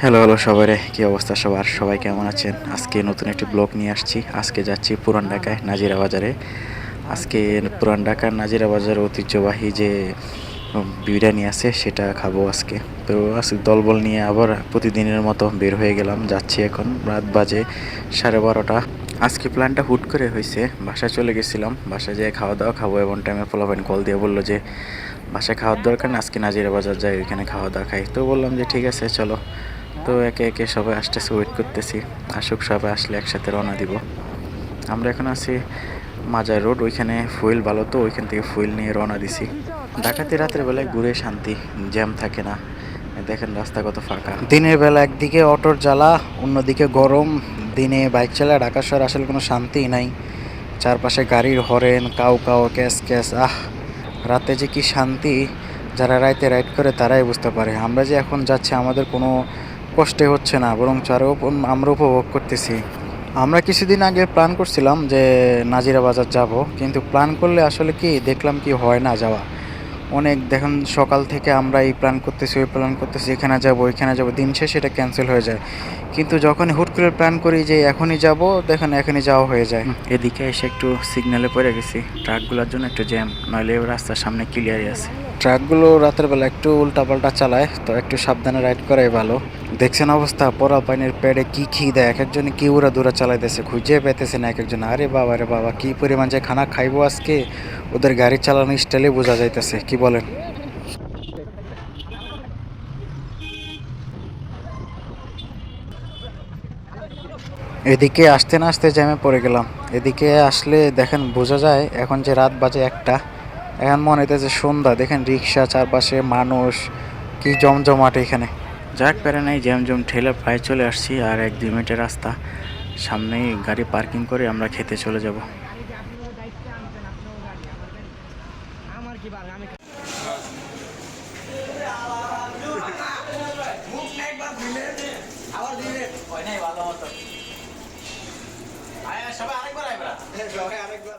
Hello hello সবাই কি অবস্থা সবার? সবাই কেমন আছেন? আজকে নতুন একটি ব্লগ নিয়ে আসছি। আজকে যাচ্ছি পুরান ঢাকায়, নাজিরা বাজারে। আজকে পুরান ঢাকার নাজিরা বাজার ঐতিহ্যবাহী যে বিরিয়ানি আছে, সেটা খাব আজকে। তো আজকে দলবল নিয়ে আবার প্রতিদিনের মতো বের হয়ে গেলাম, যাচ্ছি এখন রাত বাজে সাড়ে বারোটা। আজকে প্ল্যানটা হুট করে হয়েছে বাসায় চলে গেছিলাম, বাসায় যেয়ে খাওয়া দাওয়া খাব এবং টাইমে পোলাপাইন কল দিয়ে বলল যে, বাসায় খাওয়ার দরকার না, আজকে নাজিরা বাজার যাই, ওইখানে খাওয়া দাওয়া খাই। তো বললাম যে, ঠিক আছে, চলো। তো একে একে সবাই আসতেছে ওয়েট করতেছি। আসুক, সবাই আসলে একসাথে রওনা দিব। আমরা এখন আছি মাজার রোড ওইখানে ফুয়েল ভালো তো, ওইখান থেকে ফুয়েল নিয়ে রওনা দিছি। ডাকাতি রাতের বেলায় ঘুরে শান্তি, জ্যাম থাকে না। দেখেন রাস্তা কত ফাঁকা। দিনের বেলা একদিকে অটোর জ্বালা, অন্যদিকে গরম। দিনে বাইক চালা ঢাকা শহর আসলে কোনো শান্তিই নাই। চারপাশে গাড়ির হরেন, কাউ কাউ, ক্যাস ক্যাস, আহ! রাতে যে কি শান্তি, যারা রাইতে রাইড করে তারাই বুঝতে পারে। আমরা যে এখন যাচ্ছি, আমাদের কোনো কষ্টে হচ্ছে না বরং আরও আমরা উপভোগ করতেছি। আমরা কিছুদিন আগে প্ল্যান করছিলাম যে নাজিরা বাজার যাব, কিন্তু প্ল্যান করলে আসলে কি, দেখলাম কি হয় না যাওয়া। অনেক দেখেন, সকাল থেকে আমরা এই প্ল্যান করতেছি, ওই প্ল্যান করতেছি, এখানে যাব ওইখানে যাব, দিন শেষে এটা ক্যান্সেল হয়ে যায়। কিন্তু যখনই হুট করে প্ল্যান করি যে এখনই যাব, দেখেন এখনই যাওয়া হয়ে যায়। এদিকে এসে একটু সিগন্যালে পড়ে গেছি ট্রাকগুলোর জন্য একটু জ্যাম নইলে রাস্তার সামনে ক্লিয়ারই আছে। ট্রাকগুলো রাতের বেলা একটু উল্টাপাল্টা চালায়, তো একটু সাবধানে রাইড করাই ভালো। দেখছেন অবস্থা পরা পানির প্যাডে কি খি দেয় এক একজনে কি উড়া দূরা চালাইতেছে, খুঁজে পেতেছে না এক একজন আরে বাবা রে বাবা, কি পরিমাণ যে খানা খাইবো আজকে? ওদের গাড়ি চালানো স্টাইলে বোঝা যাইতেছে, কি বলেন? এদিকে আসতে না আসতে জ্যামে পড়ে গেলাম। এদিকে আসলে দেখেন বোঝা যায়, এখন যে রাত বাজে একটা এখন মনে হইতেছে সন্ধ্যা দেখেন রিক্সা চারপাশে মানুষ কি জমজমাট এখানে। যাক প্যারা নাই জমজম ঠেলে প্রায় চলে আসছি আর এক দুই মিনিটের রাস্তা। সামনেই গাড়ি পার্কিং করে আমরা খেতে চলে যাব। আরেকবার হ্যাঁ, আরেকবার